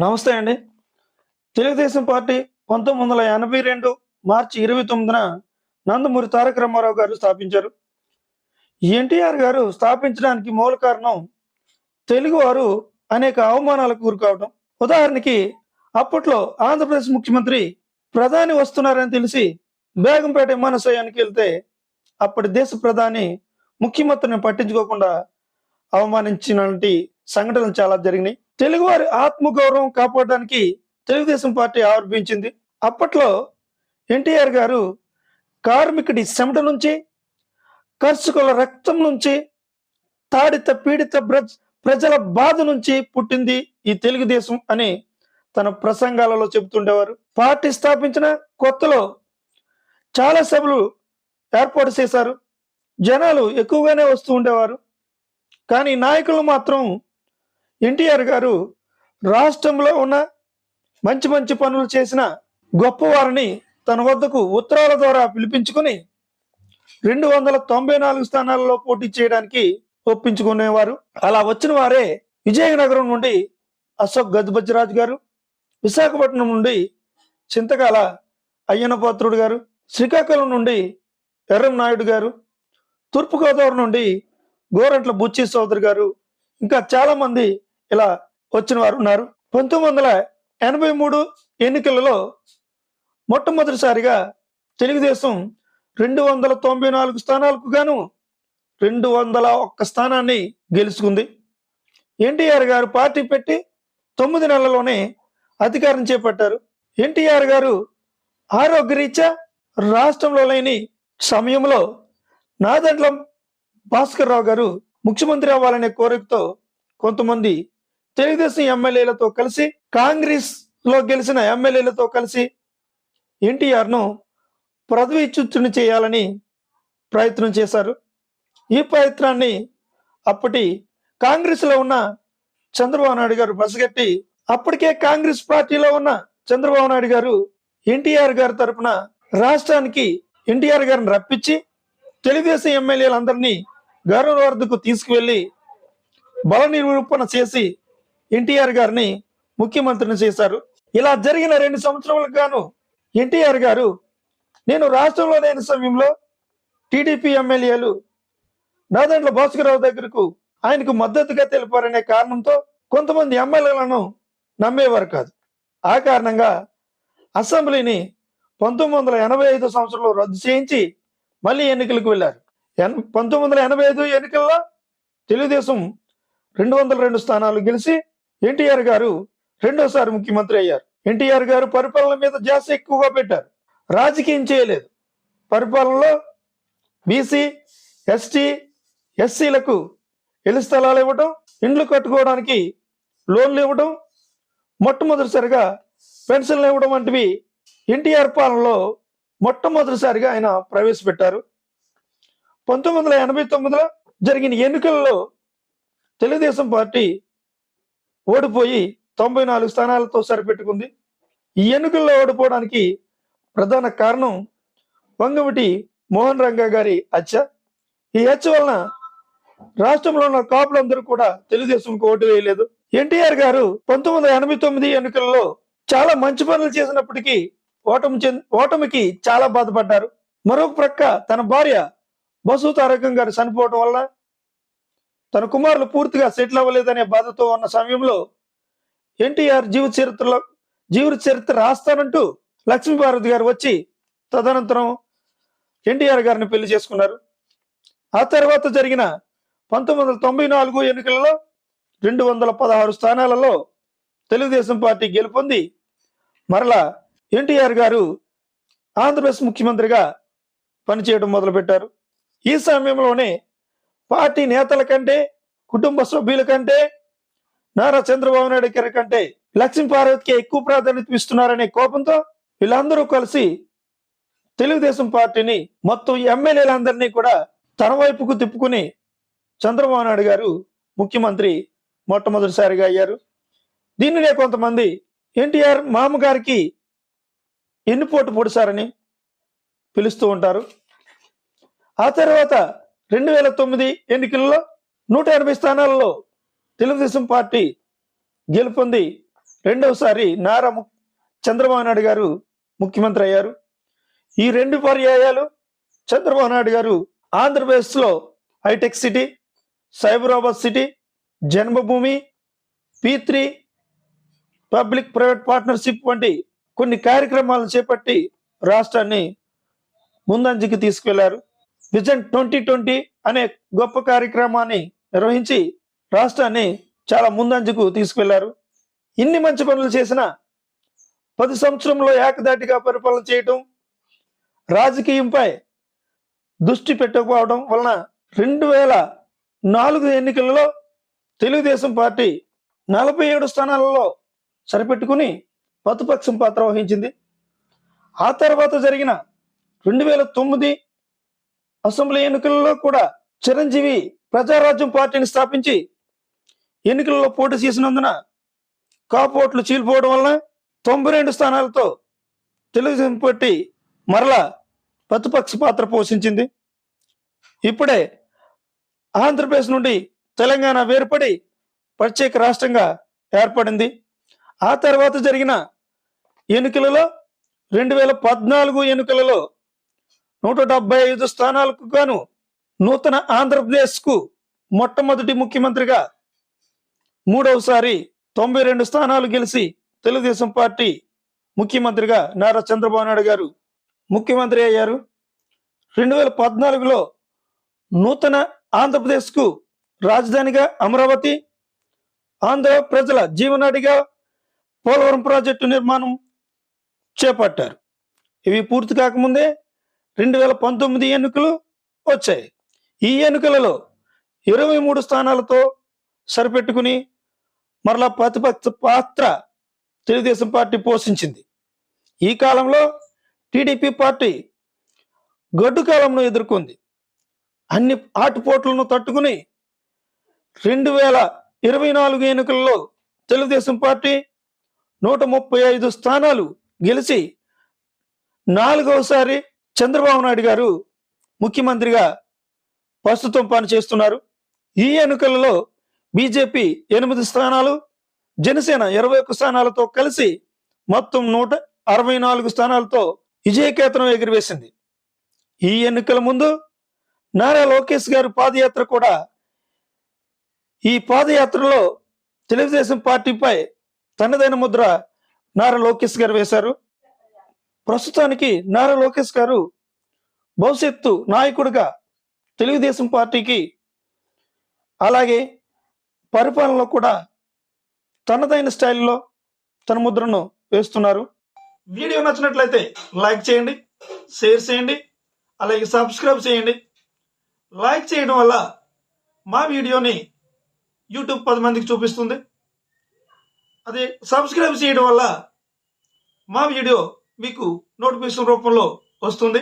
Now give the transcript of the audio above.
నమస్తే అండి. తెలుగుదేశం పార్టీ పంతొమ్మిది వందల ఎనభై రెండు మార్చి ఇరవై తొమ్మిదిన నందమూరి తారక రామారావు గారు స్థాపించారు. ఎన్టీఆర్ గారు స్థాపించడానికి మూల కారణం తెలుగువారు అనేక అవమానాలకు గురికావడం ఉదాహరణకి అప్పట్లో ఆంధ్రప్రదేశ్ ముఖ్యమంత్రి ప్రధాని వస్తున్నారని తెలిసి బేగంపేట విమానాశ్రయానికి వెళ్తే అప్పటి దేశ ప్రధాని ముఖ్యమంత్రిని పట్టించుకోకుండా అవమానించినటువంటి సంఘటనలు చాలా జరిగినాయి. తెలుగువారి ఆత్మగౌరవం కాపాడడానికి తెలుగుదేశం పార్టీ ఆవిర్భించింది అప్పట్లో ఎన్టీఆర్ గారు కార్మికుడి చెమట నుంచి కర్షకుల రక్తం నుంచి తాడిత పీడిత ప్రజల బాధ నుంచి పుట్టింది ఈ తెలుగుదేశం అని తన ప్రసంగాలలో చెబుతుండేవారు. పార్టీ స్థాపించిన కొత్తలో చాలా సభలు ఏర్పాటు చేశారు. జనాలు ఎక్కువగానే వస్తూ ఉండేవారు. కానీ నాయకులు మాత్రం ఎన్టీఆర్ గారు రాష్ట్రంలో ఉన్న మంచి మంచి పనులు చేసిన గొప్పవారిని తన వద్దకు ఉత్తరాల ద్వారా పిలిపించుకుని రెండు వందల తొంభై నాలుగు స్థానాలలో పోటీ చేయడానికి ఒప్పించుకునేవారు. అలా వచ్చిన వారే విజయనగరం నుండి అశోక్ గజబజ్రాజు గారు విశాఖపట్నం నుండి చింతకాల అయ్యనపాత్రుడు గారు శ్రీకాకుళం నుండి ఎర్రం నాయుడు గారు తూర్పుగోదావరి నుండి గోరంట్ల బుచ్చి సోదరి గారు ఇంకా చాలామంది ఇలా వచ్చిన వారు ఉన్నారు. పంతొమ్మిది వందల ఎనభై మూడు ఎన్నికలలో మొట్టమొదటిసారిగా తెలుగుదేశం రెండు వందల తొంభై నాలుగు స్థానాలకు గాను రెండు వందల ఒక్క స్థానాన్ని గెలుచుకుంది. ఎన్టీఆర్ గారు పార్టీ పెట్టి తొమ్మిది నెలల్లోనే అధికారం చేపట్టారు. ఎన్టీఆర్ గారు ఆరోగ్యరీత్యా రాష్ట్రంలో లేని సమయంలో నాదండ్లం భాస్కర్ రావు గారు ముఖ్యమంత్రి అవ్వాలనే కోరికతో కొంతమంది తెలుగుదేశం ఎమ్మెల్యేలతో కలిసి కాంగ్రెస్లో గెలిచిన ఎమ్మెల్యేలతో కలిసి ఎన్టీఆర్ను పదవిచ్యుతుని చేయాలని ప్రయత్నం చేశారు. ఈ ప్రయత్నాన్ని అప్పటి కాంగ్రెస్లో ఉన్న చంద్రబాబు నాయుడు గారు బసగట్టి అప్పటికే కాంగ్రెస్ పార్టీలో ఉన్న చంద్రబాబు నాయుడు గారు ఎన్టీఆర్ గారి తరపున రాష్ట్రానికి ఎన్టీఆర్ గారిని రప్పించి తెలుగుదేశం ఎమ్మెల్యేలందరినీ గౌరవవర్ధకు తీసుకువెళ్ళి బల నిరూపణ చేసి ఎన్టీఆర్ గారిని ముఖ్యమంత్రిని చేశారు. ఇలా జరిగిన రెండు సంవత్సరాలకు గాను ఎన్టీఆర్ గారు నేను రాష్ట్రంలో లేని సమయంలో టీడీపీ ఎమ్మెల్యేలు నాదండ్ల భాస్కరరావు దగ్గరకు ఆయనకు మద్దతుగా తెలిపారనే కారణంతో కొంతమంది ఎమ్మెల్యేలను నమ్మేవారు కాదు. ఆ కారణంగా అసెంబ్లీని పంతొమ్మిది వందల ఎనభై ఐదు సంవత్సరంలో రద్దు చేయించి మళ్ళీ ఎన్నికలకు వెళ్ళారు. ఎన్ పంతొమ్మిది వందల ఎనభై ఐదు ఎన్నికల్లో తెలుగుదేశం రెండు వందల రెండు స్థానాలు గెలిచి ఎన్టీఆర్ గారు రెండోసారి ముఖ్యమంత్రి అయ్యారు. ఎన్టీఆర్ గారు పరిపాలన మీద జాస్ ఎక్కువగా పెట్టారు. రాజకీయం చేయలేదు. పరిపాలనలో బీసీ ఎస్టీ ఎస్సీలకు ఇళ్ళ స్థలాలు ఇవ్వడం ఇండ్లు కట్టుకోవడానికి లోన్లు ఇవ్వడం మొట్టమొదటిసారిగా పెన్షన్లు ఇవ్వడం వంటివి ఎన్టీఆర్ పాలనలో మొట్టమొదటిసారిగా ఆయన ప్రవేశపెట్టారు. పంతొమ్మిది వందల ఎనభై తొమ్మిదిలో జరిగిన ఎన్నికల్లో తెలుగుదేశం పార్టీ ఓడిపోయి తొంభై నాలుగు స్థానాలతో సరిపెట్టుకుంది. ఈ ఎన్నికల్లో ఓడిపోవడానికి ప్రధాన కారణం వంగవటి మోహన్ రంగా గారి హత్య. ఈ హత్య వలన రాష్ట్రంలో ఉన్న కాపులందరూ కూడా తెలుగుదేశంకు ఓటు వేయలేదు. ఎన్టీఆర్ గారు పంతొమ్మిది వందల ఎనభై తొమ్మిది ఎన్నికల్లో చాలా మంచి పనులు చేసినప్పటికీ ఓటమి చెంది ఓటమికి చాలా బాధపడ్డారు. మరొక ప్రక్క తన భార్య బసు తారకం గారు చనిపోవటం వల్ల తన కుమారులు పూర్తిగా సెటిల్ అవ్వలేదనే బాధతో ఉన్న సమయంలో ఎన్టీఆర్ జీవిత చరిత్రలో జీవిత చరిత్ర రాస్తానంటూ లక్ష్మీపార్వతి గారు వచ్చి తదనంతరం ఎన్టీఆర్ గారిని పెళ్ళి చేసుకున్నారు. ఆ తర్వాత జరిగిన పంతొమ్మిది వందల తొంభై నాలుగు ఎన్నికలలో రెండు వందల పదహారు స్థానాలలో తెలుగుదేశం పార్టీ గెలుపొంది మరలా ఎన్టీఆర్ గారు ఆంధ్రప్రదేశ్ ముఖ్యమంత్రిగా పనిచేయడం మొదలుపెట్టారు. ఈ సమయంలోనే పార్టీ నేతల కంటే కుటుంబ సభ్యుల కంటే నారా చంద్రబాబు నాయుడు గారి కంటే లక్ష్మీ పార్వతికి ఎక్కువ ప్రాధాన్యత ఇస్తున్నారనే కోపంతో వీళ్ళందరూ కలిసి తెలుగుదేశం పార్టీని మొత్తం ఎమ్మెల్యేలందరినీ కూడా తన వైపుకు తిప్పుకుని చంద్రబాబు నాయుడు గారు ముఖ్యమంత్రి మొట్టమొదటిసారిగా అయ్యారు. దీనినే కొంతమంది ఎన్టీఆర్ మామగారికి ఎన్నిపోటు పొడిసారని పిలుస్తూ ఉంటారు. ఆ తర్వాత రెండు వేల తొమ్మిది ఎన్నికల్లో నూట ఎనభై స్థానాల్లో తెలుగుదేశం పార్టీ గెలుపొంది రెండవసారి నారా చంద్రబాబు నాయుడు గారు ముఖ్యమంత్రి అయ్యారు. ఈ రెండు పర్యాయాలు చంద్రబాబు నాయుడు గారు ఆంధ్రప్రదేశ్లో hitech City Cyberabad city Janmabhoomi P three public private partnership వంటి కొన్ని కార్యక్రమాలను చేపట్టి రాష్ట్రాన్ని ముందంజకి తీసుకెళ్ళారు. విజన్ ట్వంటీ ట్వంటీ అనే గొప్ప కార్యక్రమాన్ని నిర్వహించి రాష్ట్రాన్ని చాలా ముందంజకు తీసుకెళ్ళారు ఇన్ని మంచి పనులు చేసిన పది సంవత్సరంలో ఏకదాటిగా పరిపాలన చేయటం రాజకీయంపై దృష్టి పెట్టకపోవడం వలన రెండు వేల నాలుగు ఎన్నికలలో తెలుగుదేశం పార్టీ నలభై ఏడు స్థానాలలో సరిపెట్టుకుని ప్రతిపక్షం పాత్ర వహించింది. ఆ తర్వాత జరిగిన రెండు వేల తొమ్మిది అసెంబ్లీ ఎన్నికల్లో కూడా చిరంజీవి ప్రజారాజ్యం పార్టీని స్థాపించి ఎన్నికల్లో పోటీ చేసినందున కాపోట్లు చీలిపోవడం వలన తొంభై రెండు స్థానాలతో తెలుగుదేశం పార్టీ మరలా ప్రతిపక్ష పాత్ర పోషించింది. ఇప్పుడే ఆంధ్రప్రదేశ్ నుండి తెలంగాణ వేర్పడి ప్రత్యేక రాష్ట్రంగా ఏర్పడింది. ఆ తర్వాత జరిగిన ఎన్నికలలో రెండు వేల పద్నాలుగు ఎన్నికలలో నూట డెబ్బై ఐదు స్థానాలకు గాను నూతన ఆంధ్రప్రదేశ్కు మొట్టమొదటి ముఖ్యమంత్రిగా మూడవసారి తొంభై రెండు స్థానాలు గెలిచి తెలుగుదేశం పార్టీ ముఖ్యమంత్రిగా నారా చంద్రబాబు నాయుడు గారు ముఖ్యమంత్రి అయ్యారు. రెండు వేల పద్నాలుగులో నూతన ఆంధ్రప్రదేశ్కు రాజధానిగా అమరావతి ఆంధ్ర ప్రజల జీవనాడిగా పోలవరం ప్రాజెక్టు నిర్మాణం చేపట్టారు. ఇవి పూర్తి కాకముందే రెండు వేల పంతొమ్మిది ఎన్నికలు వచ్చాయి. ఈ ఎన్నికలలో ఇరవై మూడు స్థానాలతో సరిపెట్టుకుని మరలా ప్రతిపక్ష పాత్ర తెలుగుదేశం పార్టీ పోషించింది. ఈ కాలంలో టీడీపీ పార్టీ గడ్డు కాలంను ఎదుర్కొంది. అన్ని ఆటుపోట్లను తట్టుకుని రెండు వేల ఇరవై నాలుగు ఎన్నికల్లో తెలుగుదేశం పార్టీ నూట ముప్పై ఐదు స్థానాలు గెలిచి నాలుగవసారి చంద్రబాబు నాయుడు గారు ముఖ్యమంత్రిగా ప్రస్తుతం పనిచేస్తున్నారు. ఈ ఎన్నికలలో బీజేపీ ఎనిమిది స్థానాలు జనసేన ఇరవై ఒక్క స్థానాలతో కలిసి మొత్తం నూట అరవై నాలుగు స్థానాలతో విజయకేతనం ఎగిరివేసింది. ఈ ఎన్నికల ముందు నారా లోకేష్ గారు పాదయాత్ర కూడా ఈ పాదయాత్రలో తెలుగుదేశం పార్టీపై తనదైన ముద్ర నారా లోకేష్ గారు వేశారు. ప్రస్తుతానికి నారా లోకేష్ గారు భవిష్యత్తు నాయకుడిగా తెలుగుదేశం పార్టీకి అలాగే పరిపాలనలో కూడా తనదైన స్టైల్లో తన ముద్రను వేస్తున్నారు. వీడియో నచ్చినట్లయితే లైక్ చేయండి షేర్ చేయండి అలాగే సబ్స్క్రైబ్ చేయండి. లైక్ చేయడం వల్ల మా వీడియోని యూట్యూబ్ పది మందికి చూపిస్తుంది. అదే సబ్స్క్రైబ్ చేయడం వల్ల మా వీడియో మీకు నోటిఫికేషన్ రూపంలో వస్తుంది.